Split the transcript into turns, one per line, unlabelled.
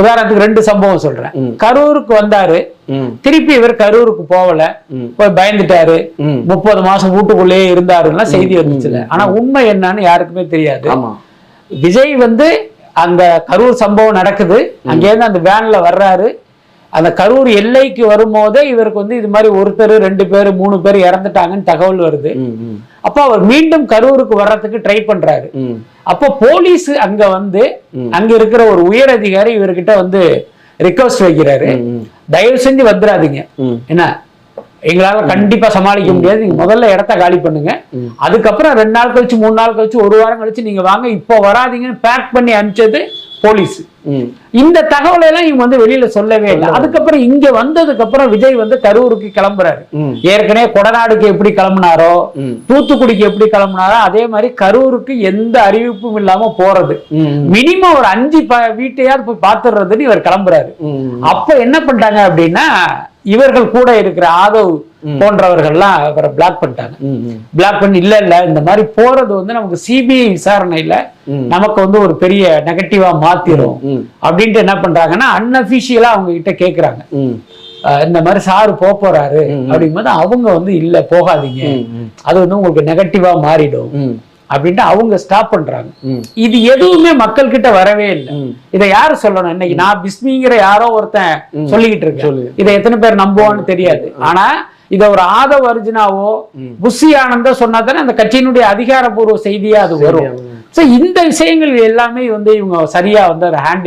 உதாரணத்துக்கு ரெண்டு சம்பவம் சொல்றேன். கரூருக்கு வந்தாரு. திருப்பி இவர் கரூருக்கு போகல. போய் பயந்துட்டாரு. முப்பது மாசம் வீட்டுக்குள்ளேயே இருந்தாருன்னா செய்தி வந்துச்சுல. ஆனா உண்மை என்னன்னு யாருக்குமே தெரியாது. விஜய் வந்து அந்த கரூர் சம்பவம் நடக்குது. அங்கேருந்து அந்த வேன்ல வர்றாரு. அந்த கரூர் எல்லைக்கு வரும்போதே இவருக்கு வந்து இது மாதிரி ஒருத்தர் ரெண்டு பேர் மூணு பேர் இறந்துட்டாங்கன்னு தகவல் வருது. அப்போ அவர் மீண்டும் கரூருக்கு வர்றதுக்கு ட்ரை பண்றாரு. அப்போ போலீஸ் அங்க வந்து. அங்க இருக்கிற ஒரு உயர் அதிகாரி இவர்கிட்ட வந்து ரிக்வஸ்ட் வைக்கிறாரு. தயவு செஞ்சு வந்துடாதீங்க. என்ன? எங்களால கண்டிப்பா சமாளிக்க முடியாது. நீங்க முதல்ல இடத்த காலி பண்ணுங்க. அதுக்கப்புறம் ரெண்டு நாள் கழிச்சு மூணு நாள் கழிச்சு ஒரு வாரம் கழிச்சு நீங்க வாங்க. இப்போ வராதீங்கன்னு பேக் பண்ணி அனுப்பிச்சது போலீஸ். இந்த தகவலை எல்லாம் இவங்க வந்து வெளியில சொல்லவே இல்லை. அதுக்கப்புறம் இங்க வந்ததுக்கு அப்புறம் விஜய் வந்து கரூருக்கு கிளம்புறாரு. ஏற்கனவே கொடநாடுக்கு எப்படி கிளம்புனாரோ தூத்துக்குடிக்கு எப்படி கிளம்புனாரோ அதே மாதிரி கரூருக்கு எந்த அறிவிப்பும் இல்லாம போறது. மினிமம் ஒரு அஞ்சு வீட்டையாவது போய் பாத்துறதுன்னு இவர் கிளம்புறாரு. அப்ப என்ன பண்ணிட்டாங்க அப்படின்னா இவர்கள் கூட இருக்கிற ஆதவ் போன்றவர்கள்லாம் அவரை பிளாக் பண்ணிட்டாங்க. பிளாக் பண்ணி இல்ல இல்ல இந்த மாதிரி போறது வந்து நமக்கு சிபிஐ விசாரணையில. நமக்கு வந்து ஒரு பெரிய நெகட்டிவா மாத்திரும். அப்படின்ட்டு என்ன பண்றாங்கன்னா அன்அபிஷியலா அவங்க கிட்ட கேக்குறாங்க. இந்த மாதிரி சாரு போக போறாரு. அப்படிங்கும்போது அவங்க வந்து இல்ல போகாதீங்க. அது வந்து உங்களுக்கு நெகட்டிவா மாறிடும். அப்படின்ட்டு அவங்க ஸ்டாப் பண்றாங்க. இது எதுவுமே மக்கள் கிட்ட வரவே இல்லை. இதை யாரு சொல்லணும்? இன்னைக்கு நான் பிஸ்மிங்கிற யாரோ ஒருத்தன் சொல்லிக்கிட்டு இருக்கேன். இதை எத்தனை பேர் நம்புவான்னு தெரியாது. ஆனா இத ஒரு ஆதவ அர்ஜுனாவோ புஷி ஆனந்தோ சொன்னா தானே அந்த கட்சியினுடைய அதிகாரப்பூர்வ செய்தியா அது வரும். சோ இந்த விஷயங்கள் எல்லாமே வந்து இவங்க சரியா வந்து அதை ஹேண்டில்